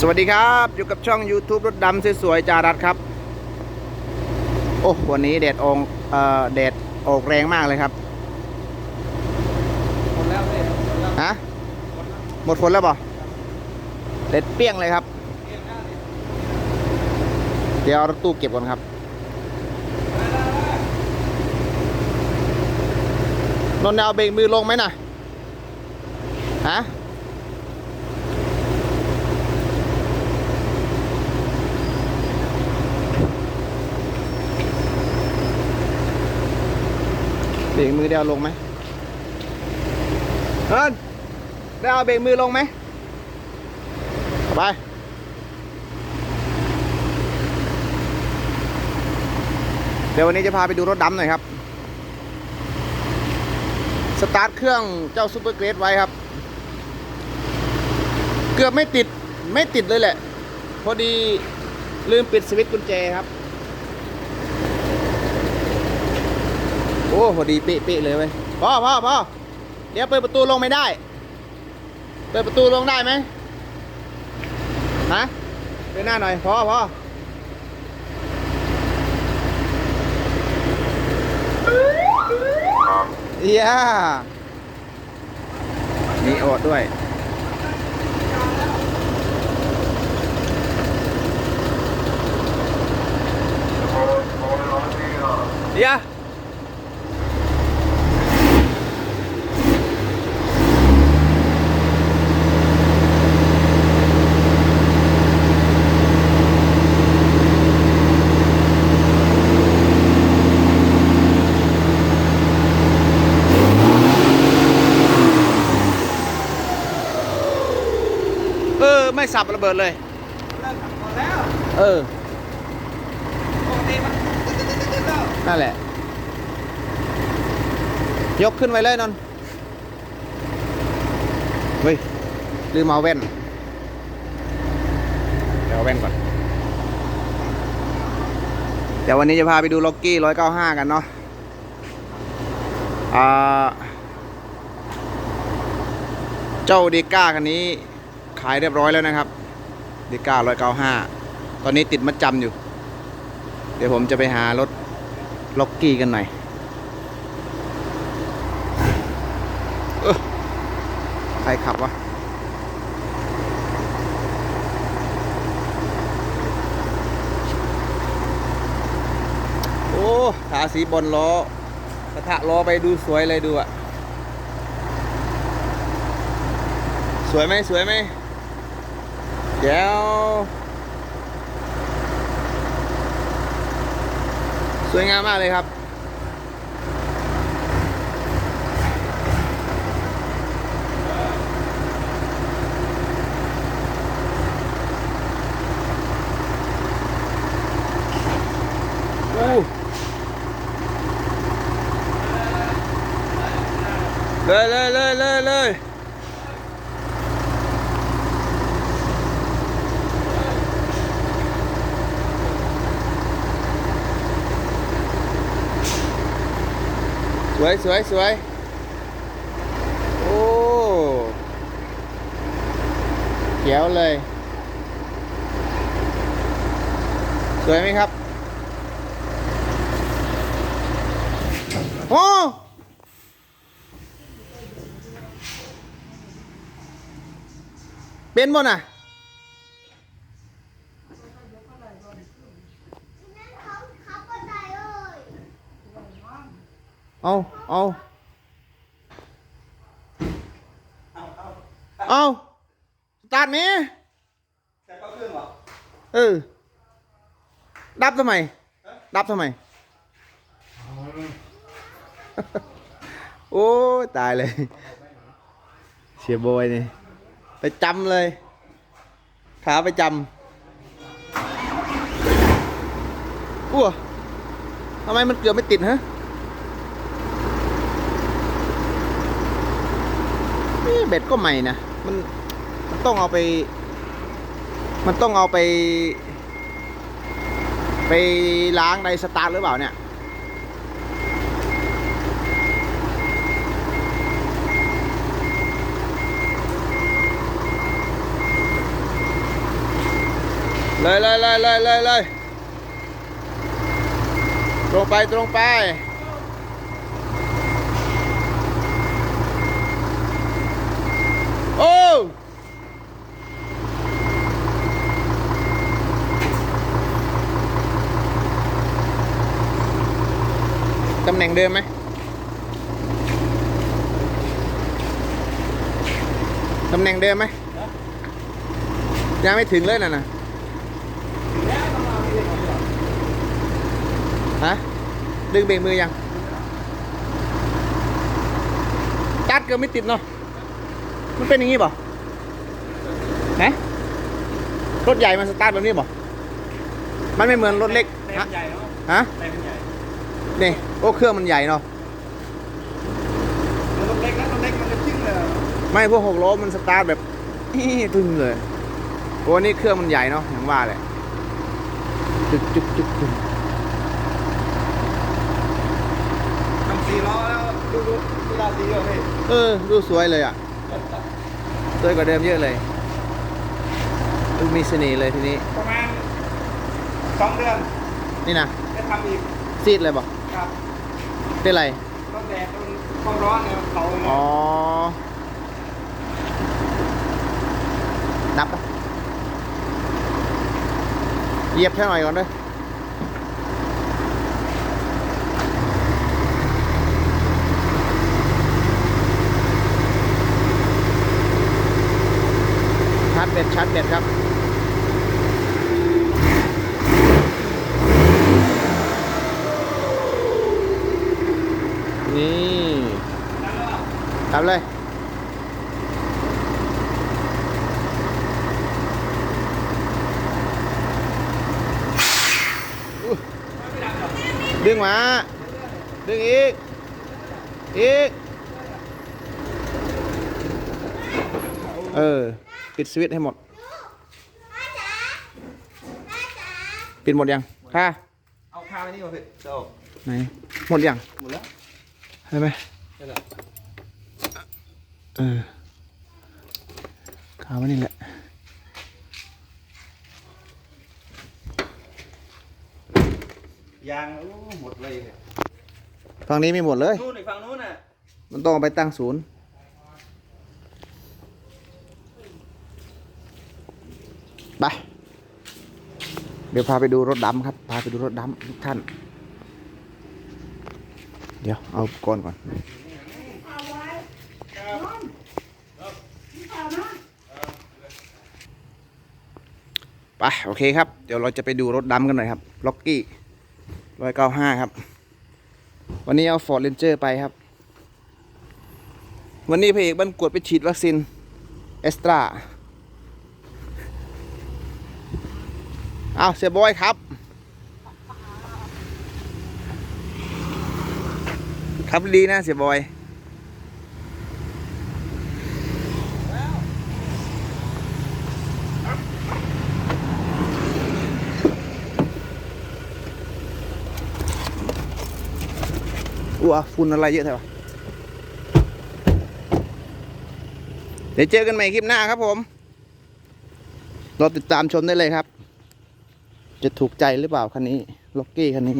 สวัสดีครับอยู่กับช่อง YouTube รถดำสวยๆจารัดครับ โอ้วันนี้แดดออกเอ่อแดดออกแรงมากเลยครับหมดแล้วพี่หมดแล้วฮะหมดฝนแล้วป่ะแดดเปรี้ยงเลยครับเก็บหน้าดิเดี๋ยวเอารถตู้เก็บก่อนครับนนท์เอาเบรกมือลงไหมน่ะฮะ รกมือเดียวลงไหมเอินได้เอาเบรกมือลงไหมไปเดี๋ยววันนี้จะพาไปดูรถดำหน่อยครับ สตาร์ทเครื่องเจ้าซูเปอร์เกรดไว้ครับ เกือบไม่ติดไม่ติดเลยแหละ พอดีลืมปิดสวิตช์กุญแจครับ อ้พอดีเป๊ะๆเลยเว้ยพ่อพ่อพ่อเดี๋ยวเปิดประตูลงไม่ได้ เปิดประตูลงได้ไหมฮะเดินหน้าหน่อยพ่อพ่อเอียมีโอดด้วยเอีย ไม่สับระเบิดเลย เลิกทำหมดแล้วเออ ปกติมันแล้วนั่นแหละ ยกขึ้นไว้เลยนนท์เฮ้ย ลืมเอาแว่น เดี๋ยวเอาแว่นก่อน เดี๋ยววันนี้จะพาไปดูล็อกกี้ร้อยเก้าห้ากันเนาะ อ่า เจ้าดีก้าคันนี้ขายเรียบร้อยแล้วนะครับดีก้าร้อยเก้าห้าตอนนี้ติดมัดจำอยู่ เดี๋ยวผมจะไปหารถล็อกกี้กันหน่อยใครขับวะโอ้ทาสีบนล้อกระทะล้อไปดูสวยเลยดูอะสวยไหมสวยไหม ดี๋ยว สวยงามมากเลยครับอู้เลยเลยเลยเลยเลย วยสวยสวยโอ้เขียวเลย สวยไหมครับโอ้เป็นบ่น่ะเอา เอาเอาสตาร์ทไหมแต่ก็เครื่องหรอเออ ดับทำไม ดับทำไม โอ้ยตายเลยเชียบอยนี่ ไปจำเลย ขาไปจำอ้วทำไมมันเกือบไม่ติดฮะ เบ็ดก็ใหม่นะมันมันต้องเอาไป มันต้องเอาไป ไปล้างในสตาร์ทหรือเปล่าเนี่ยเลยเลยเลยเลยเลยเลยตรงไปตรงไป โอ้ตำแหน่งเดิมไหมตำแหน่งเดิมไหมยังไม่ถึงเลยน่ะนะฮะดึงเบรกมือยังตัดก็ไม่ติดเนาะมันเป็นอย่างนี้ป่ะฮะรถใหญ่มันสตาร์ทแบบนี้ป่ะมันไม่เหมือนรถเล็กแต่ฮะมันใหญ่เนาะฮะแต่มันใหญ่นี่โอ้เครื่องมันใหญ่เนาะรถเล็กนะรถเล็กมันจะชิ่งเลยอะไม่พวกหกล้อมันสตาร์ทแบบอี้ตึงเลยโอ้นี่เครื่องมันใหญ่เนาะอย่างว่าแหละจุกจุกจุกจุกทำสี่ล้อแล้วดูดูดูราศีก่อนพี่เออ ดูสวยเลยอะ สวยกว่าเดิมเยอะเลยดูมีเสน่ห์เลยทีนี้ ประมาณสองเดือนนี่นะจะทำอีกซีดเลยบอกครับเป็นไรต้องแดดต้องความร้อนเนี่ยเผาเลยอ๋อนับปะเหยียบแค่หน่อยก่อนเด้วยชาร์จ เบ็ดชาร์จเบ็ดครับนี่ทำเลยดึงมา ดึงอีก อีก เออ ปิดสวิตช์ให้หมด ปิดหมดยังค่ะเอาข้าไว้นี่ก่อนพี่เจ้าไหนหมดยังหมดแล้วใช่ไหมใช่แล้วเออคาไว้นี่แหละยางหมดเลยฝั่งนี้ไม่หมดเลยนู่นฝั่งนู้นน่ะมันต้องไปตั้งศูนย์ ไป เดี๋ยวพาไปดูรถดำครับ พาไปดูรถดำทุกท่าน เดี๋ยวเอากรณ์ก่อน ไปโอเคครับ เดี๋ยวเราจะไปดูรถดำกันหน่อยครับ ล็อกกี้ร้อยเก้าห้าครับ วันนี้เอาฟอร์ดเรนเจอร์ไปครับ วันนี้พระเอกบันกวดไปฉีดวัคซีนเอสตรา เอาเสียบอยครับ ครับดีนะเสียบอยอ้วฝุ่นอะไรเยอะแท้วะเดี๋ยวเจอกันใหม่คลิปหน้าครับผม รอติดตามชมได้เลยครับ จะถูกใจหรือเปล่าคันนี้ ล็อกกี้คันนี้